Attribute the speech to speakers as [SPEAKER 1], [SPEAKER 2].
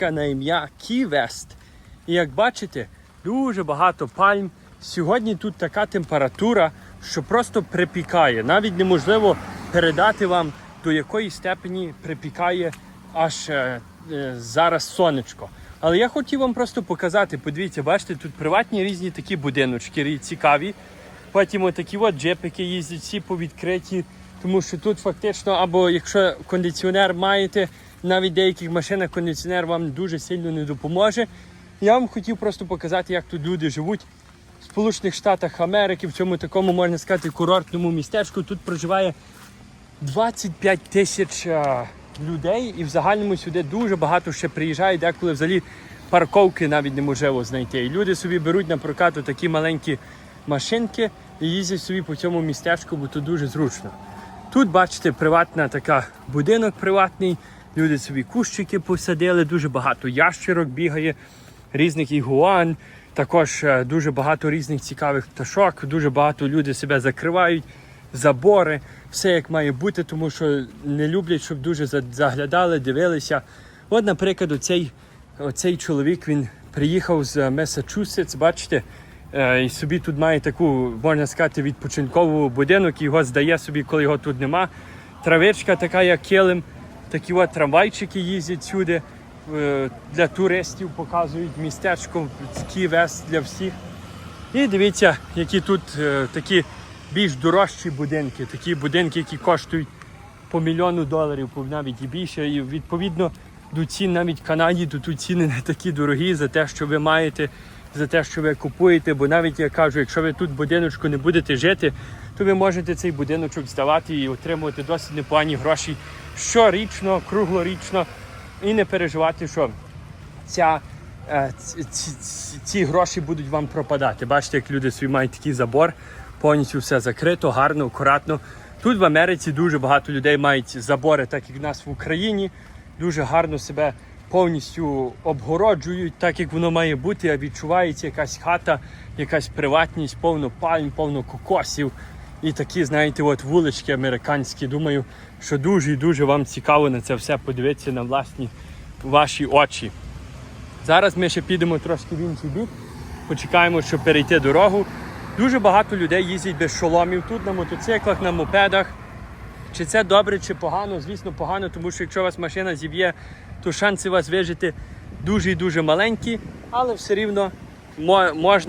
[SPEAKER 1] травичка на ім'я Ківест. І як бачите, дуже багато пальм. Сьогодні тут така температура, що просто припікає. Навіть неможливо передати вам, до якої степені припікає аж е, е, зараз сонечко. Але я хотів вам просто показати, подивіться, бачите, тут приватні різні такі будиночки цікаві. Потім отакі от джепики їздять всі повідкриті, тому що тут фактично, або якщо кондиціонер маєте, навіть деяких машинах кондиціонер вам дуже сильно не допоможе. Я вам хотів просто показати, як тут люди живуть в Сполучених Штатах Америки, в цьому такому, можна сказати, курортному містечку. Тут проживає 25 тисяч е, людей, і в загальному сюди дуже багато ще приїжджає, деколи взагалі парковки навіть неможливо знайти. І люди собі беруть на прокат такі маленькі машинки і їздять собі по цьому містечку, бо тут дуже зручно. Тут, бачите, приватна така будинок приватний. Люди собі кущики посадили, дуже багато ящерок бігає, різних ігуан. Також е, дуже багато різних цікавих пташок, дуже багато люди себе закривають, забори, все як має бути, тому що не люблять, щоб дуже заглядали, дивилися. От, наприклад, оцей, оцей чоловік він приїхав з Месачусетс, бачите, і собі тут має таку, можна сказати, відпочинкову будинок, його здає собі, коли його тут нема. Травичка така, як килим, такі от трамвайчики їздять сюди. е, Для туристів показують містечко, Київест для всіх. І дивіться, які тут е, такі більш дорожчі будинки, такі будинки, які коштують по мільйону доларів, навіть і більше. І відповідно до цін навіть в Канаді, то тут ціни не такі дорогі за те, що ви маєте, за те, що ви купуєте. Бо навіть я кажу, якщо ви тут будиночку не будете жити, то ви можете цей будиночок здавати і отримувати досить непогані гроші щорічно, круглорічно, і не переживати, що ця, е, ці, ці, ці- ці гроші будуть вам пропадати. Бачите, як люди собі мають такий забор, повністю все закрито, гарно, акуратно. Тут в Америці дуже багато людей мають забори, так як в нас в Україні. Дуже гарно себе повністю обгороджують, так як воно має бути, а відчувається якась хата, якась приватність, повно пальм, повно кокосів. І такі, знаєте, от вулички американські. Думаю, що дуже і дуже вам цікаво на це все подивитися на власні ваші очі. Зараз ми ще підемо трошки в інший бік, почекаємо, щоб перейти дорогу. Дуже багато людей їздять без шоломів тут на мотоциклах, на мопедах. Чи це добре, чи погано? Звісно, погано, тому що якщо у вас машина зіб'є, то шанси вас вижити дуже і дуже маленькі, але все рівно можна